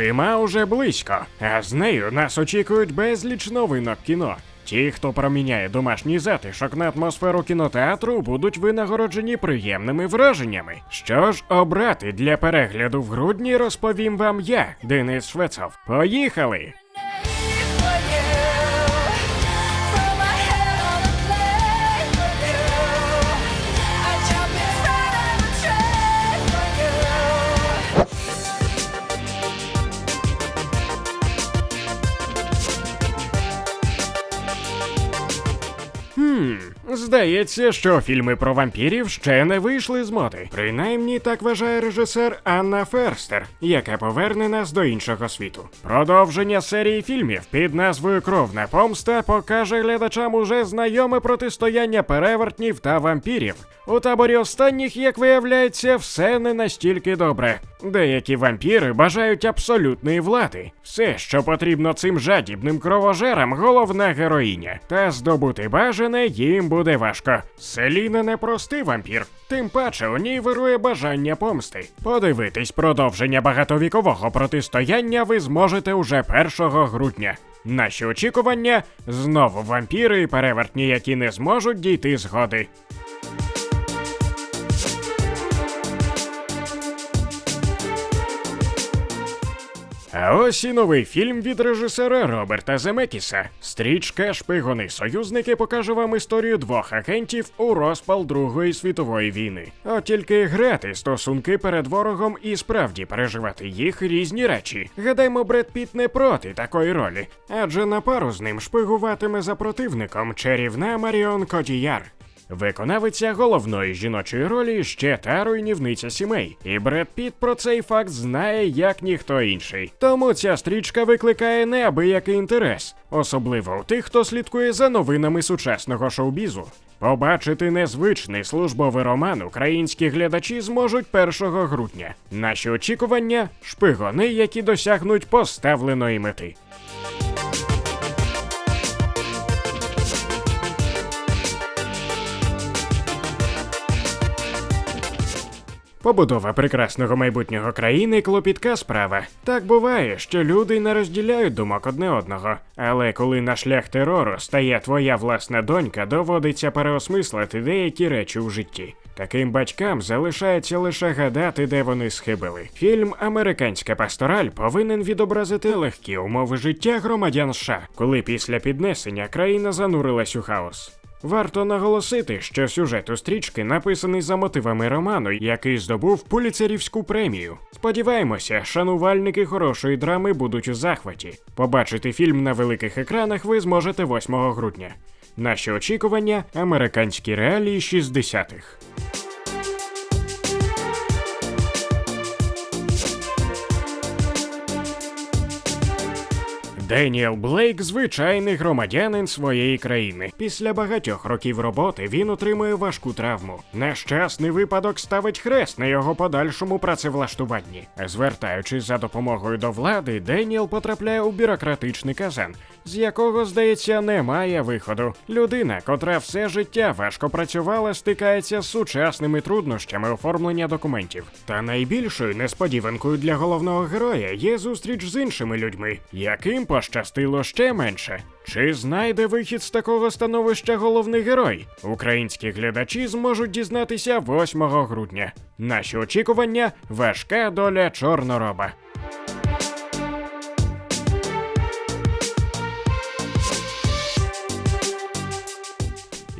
Зима уже близько, а з нею нас очікують безліч новинок кіно. Ті, хто проміняє домашній затишок на атмосферу кінотеатру, будуть винагороджені приємними враженнями. Що ж обрати для перегляду в грудні, розповім вам я, Денис Швецов. Поїхали! Hmm. Здається, що фільми про вампірів ще не вийшли з моди. Принаймні так вважає режисер Анна Ферстер, яка поверне нас до іншого світу. Продовження серії фільмів під назвою Кровна помста покаже глядачам уже знайоме протистояння перевертнів та вампірів. У таборі останніх, як виявляється, все не настільки добре. Деякі вампіри бажають абсолютної влади. Все, що потрібно цим жадібним кровожерам, головна героїня. Та здобути бажане їм буде важко. Селіна не простий вампір, тим паче у ній вирує бажання помсти. Подивитись продовження багатовікового протистояння ви зможете уже 1 грудня. Наші очікування знову вампіри і перевертні, які не зможуть дійти згоди. А ось і новий фільм від режисера Роберта Земекіса. Стрічка Шпигуни союзники покаже вам історію двох агентів у розпал Другої світової війни. От тільки грати стосунки перед ворогом і справді переживати їх різні речі. Гадаймо, Бред Піт не проти такої ролі, адже на пару з ним шпигуватиме за противником чарівна Маріон Котіяр. Виконавиця головної жіночої ролі ще та руйнівниця сімей, і Бред Піт про цей факт знає як ніхто інший. Тому ця стрічка викликає неабиякий інтерес, особливо у тих, хто слідкує за новинами сучасного шоу-бізу. Побачити незвичний службовий роман українські глядачі зможуть 1 грудня. Наші очікування шпигуни, які досягнуть поставленої мети. Побудова прекрасного майбутнього країни клопітка справа. Так буває, що люди не розділяють думок одне одного. Але коли на шлях терору стає твоя власна донька, доводиться переосмислити деякі речі у житті. Таким батькам залишається лише гадати, де вони схибили. Фільм Американська пастораль повинен відобразити легкі умови життя громадян США, коли після піднесення країна занурилась у хаос. Варто наголосити, що сюжет у стрічки написаний за мотивами роману, який здобув поліцерівську премію. Сподіваємося, шанувальники хорошої драми будуть у захваті. Побачити фільм на великих екранах ви зможете 8 грудня. Наші очікування американські реалії 60-х. Деніел Блейк звичайний громадянин своєї країни. Після багатьох років роботи він отримує важку травму. Нещасний випадок ставить хрест на його подальшому працевлаштуванні. Звертаючись за допомогою до влади, Деніел потрапляє у бюрократичний казан, з якого, здається, немає виходу. Людина, котра все життя важко працювала, стикається з сучасними труднощами оформлення документів. Та найбільшою несподіванкою для головного героя є зустріч з іншими людьми, яким пощастило ще менше. Чи знайде вихід з такого становища головний герой? Українські глядачі зможуть дізнатися 8 грудня. Наші очікування важка доля чорнороба.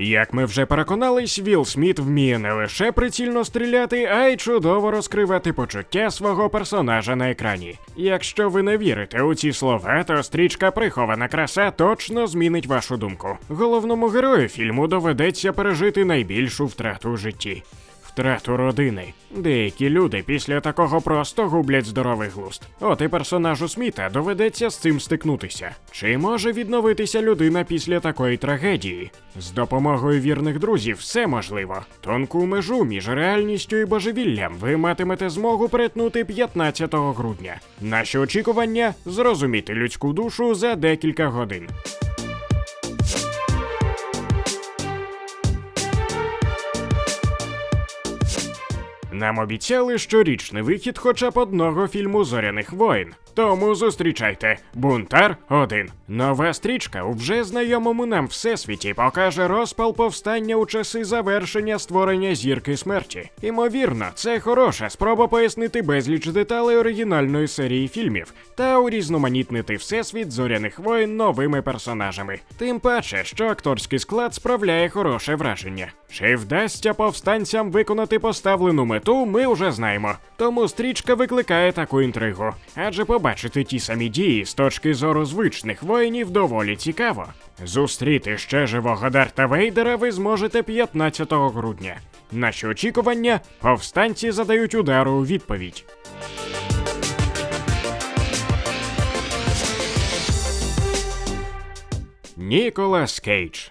Як ми вже переконались, Вілл Сміт вміє не лише прицільно стріляти, а й чудово розкривати почуття свого персонажа на екрані. Якщо ви не вірите у ці слова, то стрічка прихована краса точно змінить вашу думку. Головному герою фільму доведеться пережити найбільшу втрату у житті. Втрату родини. Деякі люди після такого просто гублять здоровий глузд. От і персонажу Сміта доведеться з цим стикнутися. Чи може відновитися людина після такої трагедії? З допомогою вірних друзів все можливо. Тонку межу між реальністю і божевіллям ви матимете змогу перетнути 15 грудня. Наші очікування зрозуміти людську душу за декілька годин. Нам обіцяли щорічний вихід хоча б одного фільму зоряних воїн. Тому зустрічайте Бунтар 1. Нова стрічка у вже знайомому нам всесвіті покаже розпал повстання у часи завершення створення зірки смерті. Імовірно, це хороша спроба пояснити безліч деталей оригінальної серії фільмів та урізноманітнити всесвіт зоряних воїн новими персонажами. Тим паче, що акторський склад справляє хороше враження. Чи вдасться повстанцям виконати поставлену мету, ми вже знаємо. Тому стрічка викликає таку інтригу. Адже побачити ті самі дії з точки зору звичних воїнів доволі цікаво. Зустріти ще живого Дарта Вейдера ви зможете 15 грудня. Наші очікування повстанці задають удару у відповідь. Ніколас Кейдж.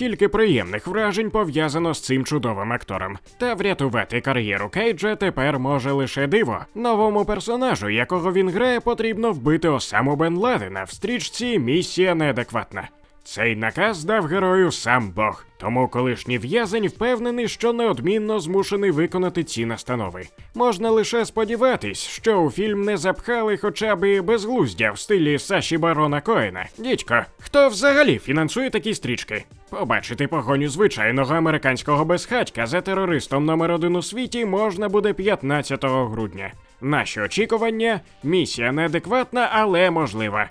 Скільки приємних вражень пов'язано з цим чудовим актором. Та врятувати кар'єру Кейджа тепер може лише диво. Новому персонажу, якого він грає, потрібно вбити Осаму Бен Ладена в стрічці Місія неадекватна. Цей наказ дав герою сам Бог, тому колишній в'язень впевнений, що неодмінно змушений виконати ці настанови. Можна лише сподіватись, що у фільм не запхали хоча б безглуздя в стилі Саші Барона Коена. Дідько, хто взагалі фінансує такі стрічки? Побачити погоню звичайного американського безхатька за терористом номер один у світі можна буде 15 грудня. Наші очікування місія неадекватна, але можлива.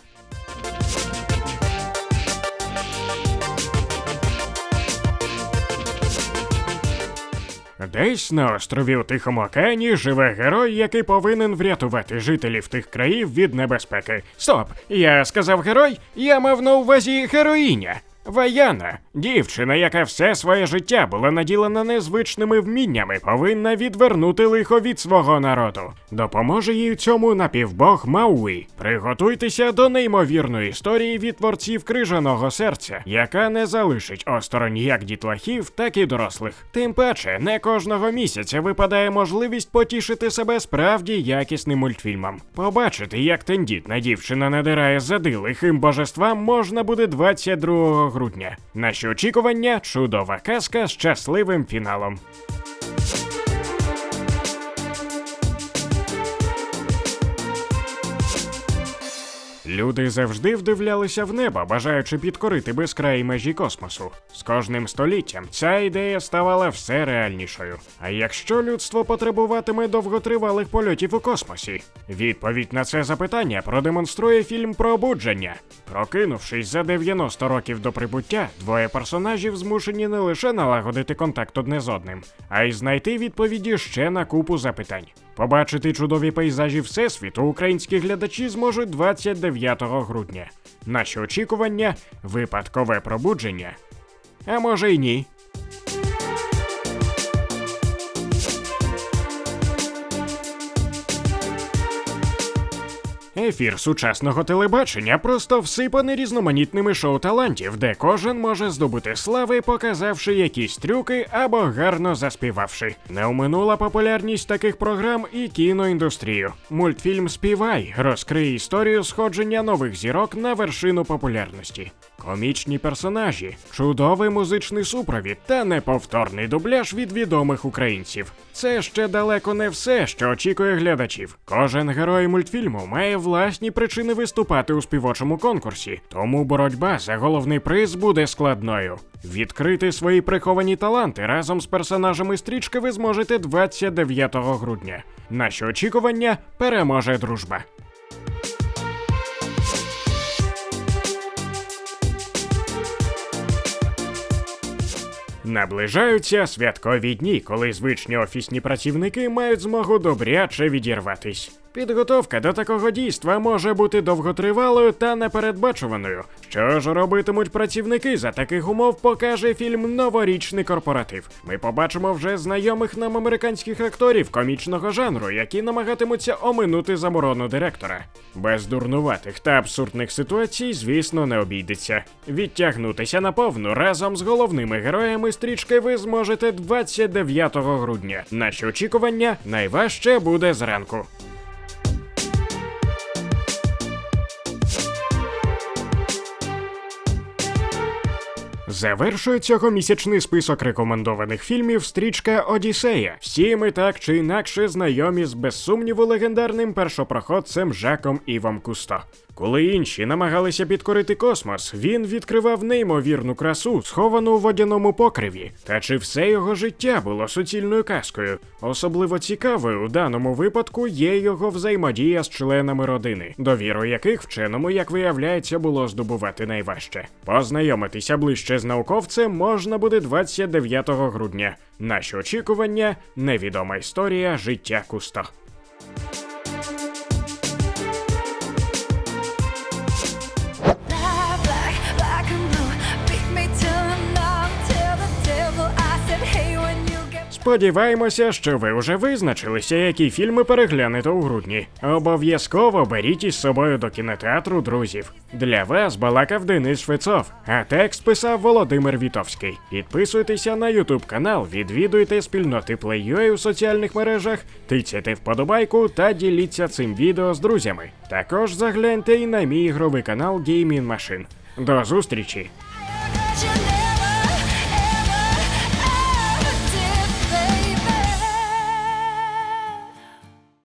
Десь на острові у Тихому океані живе герой, який повинен врятувати жителів тих країв від небезпеки. Стоп! Я сказав герой, я мав на увазі героїня. Ваяна, дівчина, яка все своє життя була наділена незвичними вміннями, повинна відвернути лихо від свого народу. Допоможе їй у цьому напівбог Мауї. Приготуйтеся до неймовірної історії від творців крижаного серця, яка не залишить осторонь як дітлахів, так і дорослих. Тим паче, не кожного місяця випадає можливість потішити себе справді якісним мультфільмом. Побачити, як тендітна дівчина надирає зади лихим божествам, можна буде 22 грудня. Наші очікування чудова казка з щасливим фіналом. Люди завжди вдивлялися в небо, бажаючи підкорити безкраї межі космосу. З кожним століттям ця ідея ставала все реальнішою. А якщо людство потребуватиме довготривалих польотів у космосі? Відповідь на це запитання продемонструє фільм Пробудження. Прокинувшись за 90 років до прибуття, двоє персонажів змушені не лише налагодити контакт одне з одним, а й знайти відповіді ще на купу запитань. Побачити чудові пейзажі Всесвіту українські глядачі зможуть 29 грудня. Наші очікування випадкове пробудження. А може й ні. Ефір сучасного телебачення просто всипаний різноманітними шоу талантів, де кожен може здобути слави, показавши якісь трюки або гарно заспівавши. Не оминула популярність таких програм і кіноіндустрію. Мультфільм Співай розкриє історію сходження нових зірок на вершину популярності. Комічні персонажі, чудовий музичний супровід та неповторний дубляж від відомих українців. Це ще далеко не все, що очікує глядачів. Кожен герой мультфільму має власні причини виступати у співочому конкурсі, тому боротьба за головний приз буде складною. Відкрити свої приховані таланти разом з персонажами стрічки ви зможете 29 грудня. Наші очікування переможе дружба. Наближаються святкові дні, коли звичні офісні працівники мають змогу добряче відірватись. Підготовка до такого дійства може бути довготривалою та непередбачуваною. Що ж робитимуть працівники за таких умов, покаже фільм Новорічний корпоратив. Ми побачимо вже знайомих нам американських акторів комічного жанру, які намагатимуться оминути заборону директора. Без дурнуватих та абсурдних ситуацій, звісно, не обійдеться. Відтягнутися наповну разом з головними героями стрічки ви зможете 29 грудня. Наші очікування найважче буде зранку. Завершує цьогомісячний список рекомендованих фільмів стрічка Одіссея. Всі ми так чи інакше знайомі з без сумніву легендарним першопроходцем Жаком Івом Кусто. Коли інші намагалися підкорити космос, він відкривав неймовірну красу, сховану у водяному покриві. Та чи все його життя було суцільною казкою? Особливо цікавою у даному випадку є його взаємодія з членами родини, довіру яких вченому, як виявляється, було здобувати найважче. Познайомитися ближче з науковцем можна буде 29 грудня. Наші очікування невідома історія життя Кусто. Сподіваємося, що ви вже визначилися, які фільми переглянете у грудні. Обов'язково беріть із собою до кінотеатру друзів. Для вас балакав Денис Швецов, а текст писав Володимир Вітовський. Підписуйтеся на Ютуб канал, відвідуйте спільноти Play.ua у соціальних мережах, тицяйте вподобайку та діліться цим відео з друзями. Також загляньте і на мій ігровий канал Gaming Machine. До зустрічі!